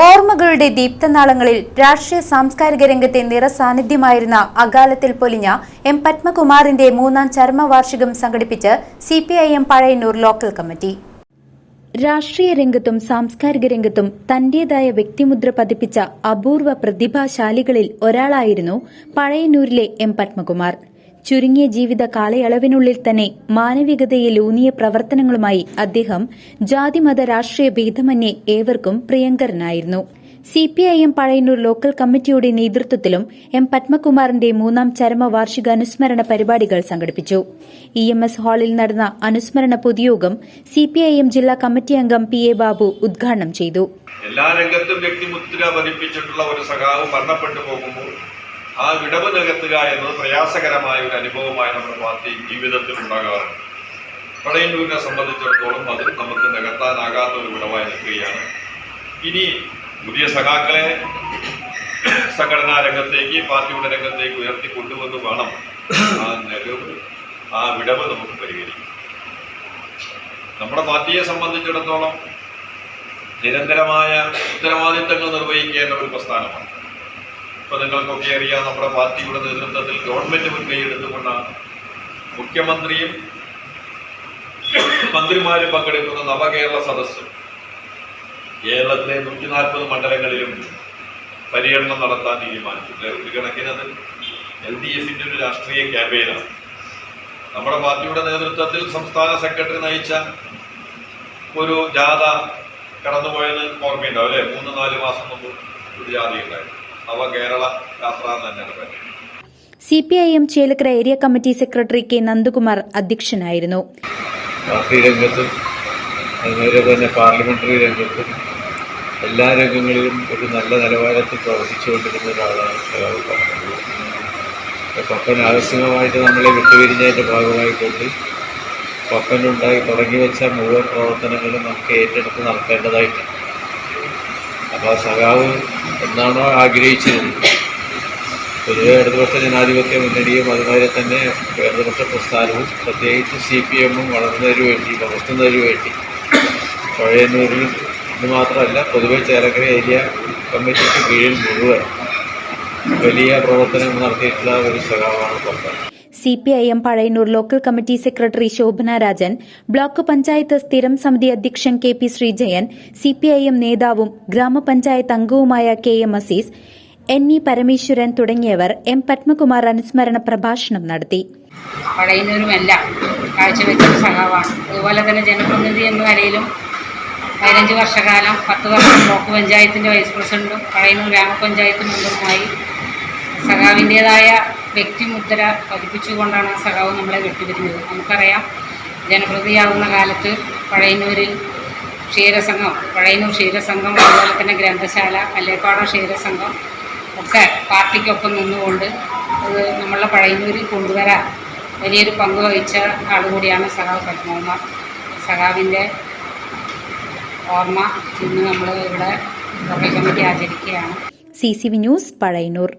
ഓർമ്മകളുടെ ദീപ്തനാളങ്ങളിൽ രാഷ്ട്രീയ സാംസ്കാരിക രംഗത്തെ നിറസാന്നിധ്യമായിരുന്ന അകാലത്തിൽ പൊലിഞ്ഞ എം പത്മകുമാറിന്റെ മൂന്നാം ചരമവാർഷികം സംഘടിപ്പിച്ച് C P I M Pazhayannur local committee. രാഷ്ട്രീയ രംഗത്തും സാംസ്കാരിക രംഗത്തും തന്റേതായ വ്യക്തിമുദ്ര പതിപ്പിച്ച അപൂർവ പ്രതിഭാശാലികളിൽ ഒരാളായിരുന്നു പഴയന്നൂരിലെ എം പത്മകുമാർ. ചുരുങ്ങിയ ജീവിത കാലയളവിനുള്ളിൽ തന്നെ മാനവികതയിൽ ഊന്നിയ പ്രവർത്തനങ്ങളുമായി അദ്ദേഹം ജാതിമത രാഷ്ട്രീയ ഭേദമന്യേ ഏവർക്കും പ്രിയങ്കരനായിരുന്നു. സിപിഐഎം പഴയന്നൂർ ലോക്കൽ കമ്മിറ്റിയുടെ നേതൃത്വത്തിലും എം പത്മകുമാറിന്റെ മൂന്നാം ചരമവാർഷിക അനുസ്മരണ പരിപാടികൾ സംഘടിപ്പിച്ചു. ഇ എം എസ് ഹാളിൽ നടന്ന അനുസ്മരണ പൊതുയോഗം സിപിഐഎം ജില്ലാ കമ്മിറ്റി അംഗം പി എ ബാബു ഉദ്ഘാടനം ചെയ്തു. എല്ലാ രംഗത്തും വ്യക്തിമുദ്ര പതിപ്പിച്ചിട്ടുള്ള ഒരു സഖാവ് മരണപ്പെട്ടു പോകുമ്പോൾ ആ വിടവ് നികത്തുക എന്നത് പ്രയാസകരമായ ഒരു അനുഭവമായി നമ്മുടെ പാർട്ടി ജീവിതത്തിൽ ഉണ്ടാകാറുണ്ട്. പടയന്നൂരിനെ സംബന്ധിച്ചിടത്തോളം അത് നമുക്ക് നികത്താനാകാത്ത ഒരു വിടവായി നിൽക്കുകയാണ്. ഇനി പുതിയ സഖാക്കളെ സംഘടനാ രംഗത്തേക്ക് പാർട്ടിയുടെ രംഗത്തേക്ക് ഉയർത്തി കൊണ്ടുവന്ന് വേണം ആ നിലവ് ആ വിടവ് നമുക്ക് പരിഹരിക്കും നമ്മുടെ പാർട്ടിയെ സംബന്ധിച്ചിടത്തോളം നിരന്തരമായ ഉത്തരവാദിത്തങ്ങൾ നിർവഹിക്കേണ്ട ഒരു പ്രസ്ഥാനമാണ്. ഇപ്പൊ നിങ്ങൾക്കൊക്കെ അറിയാം നമ്മുടെ പാർട്ടിയുടെ നേതൃത്വത്തിൽ ഗവൺമെന്റ് മുൻകൈ എടുത്തുകൊണ്ടാണ് മുഖ്യമന്ത്രിയും മന്ത്രിമാരും പങ്കെടുക്കുന്ന നവകേരള സദസ്സ് കേരളത്തിലെ നൂറ്റി നാൽപ്പത് മണ്ഡലങ്ങളിലും പര്യടനം നടത്താൻ തീരുമാനിച്ചു ഒരു കണക്കിന് അത് എൽ ഡി എഫിന്റെ ഒരു രാഷ്ട്രീയ ക്യാമ്പയിനാണ്. നമ്മുടെ പാർട്ടിയുടെ നേതൃത്വത്തിൽ സംസ്ഥാന സെക്രട്ടറി നയിച്ച ഒരു ജാഥ കടന്നുപോയത് ഓർമ്മയുണ്ടാവും അല്ലേ? മൂന്ന് നാല് മാസം മുമ്പ് ഒരു ജാഥ ഉണ്ടായിരുന്നു അവ കേരള യാത്ര എന്ന് തന്നെയാണ് പറയുന്നത് CPIM Chelakkara area committee secretary K Nandakumar അധ്യക്ഷനായിരുന്നു. പാർട്ടി രംഗത്തും അതുപോലെ തന്നെ പാർലമെന്ററി രംഗത്തും എല്ലാ രംഗങ്ങളിലും ഒരു നല്ല നിലവാരത്തിൽ പ്രവർത്തിച്ചുകൊണ്ടിരുന്ന ഒരാളാണ് പറഞ്ഞത് പപ്പൻ ആകസ്മികമായിട്ട് നമ്മളെ വിട്ടുപിരിഞ്ഞതിന്റെ ഭാഗമായിക്കൊണ്ട് പപ്പനുണ്ടായി തുടങ്ങി വെച്ച മുഴുവൻ പ്രവർത്തനങ്ങളും നമുക്ക് ഏറ്റെടുത്ത് നടത്തേണ്ടതായിട്ടുണ്ട്. അപ്പോൾ സഖാവ് എന്താണോ ആഗ്രഹിച്ചിരുന്നത്. പൊതുവെ ഇടതുപക്ഷ ജനാധിപത്യ മുന്നണിയും അതുപോലെ തന്നെ ഇടതുപക്ഷ പ്രസ്ഥാനവും പ്രത്യേകിച്ച് സി പി എമ്മും വളർന്നതിനു വേണ്ടി വളർത്തുന്നതിനു വേണ്ടി. പഴയന്നൂരിൽ ഇത് മാത്രമല്ല പൊതുവെ ചേലക്കര ഏരിയ കമ്മിറ്റിക്ക് കീഴിൽ മുഴുവൻ വലിയ പ്രവർത്തനങ്ങൾ നടത്തിയിട്ടുള്ള ഒരു സഖാവാണ് Pappan M Pazhayannur local committee secretary Shobhana Rajan block panchayat സ്ഥിരം സമിതി അധ്യക്ഷൻ K P Sreejayan C P I M നേതാവും ഗ്രാമപഞ്ചായത്ത് അംഗവുമായ K M Azeez N E Parameswaran തുടങ്ങിയവർ എം പത്മകുമാർ അനുസ്മരണ പ്രഭാഷണം നടത്തി. അതുപോലെ തന്നെ ജനപ്രതിനിധി എന്ന നിലയിലും പതിനഞ്ച് വർഷക്കാലം പത്ത് വർഷം ബ്ലോക്ക് പഞ്ചായത്തിന്റെ വൈസ് പ്രസിഡന്റും പഴയന്നൂർ ഗ്രാമപഞ്ചായത്ത് മെമ്പറുമായി സഖാവിന്റേതായ വ്യക്തിമുദ്ര പതിപ്പിച്ചുകൊണ്ടാണ് ആ സഖാവ് നമ്മളെ വിട്ടുപിരിഞ്ഞത് നമുക്കറിയാം ജനപ്രതിയാവുന്ന കാലത്ത് പഴയന്നൂരിൽ ക്ഷീരസംഘം പഴയന്നൂർ ക്ഷീരസംഘം അതുപോലെ തന്നെ ഗ്രന്ഥശാല കല്ലേപ്പാടം ക്ഷീരസംഘം ഒക്കെ പാർട്ടിക്കൊപ്പം നിന്നുകൊണ്ട് അത് നമ്മളെ പഴയന്നൂരിൽ കൊണ്ടുവരാൻ വലിയൊരു പങ്ക് വഹിച്ച ആളുകൂടിയാണ് സഖാവ് പത്മകുമാർ. സഖാവിന്റെ ഓർമ്മ ഇന്ന് നമ്മൾ ഇവിടെ committee ആചരിക്കുകയാണ്. C C V news Pazhayannur.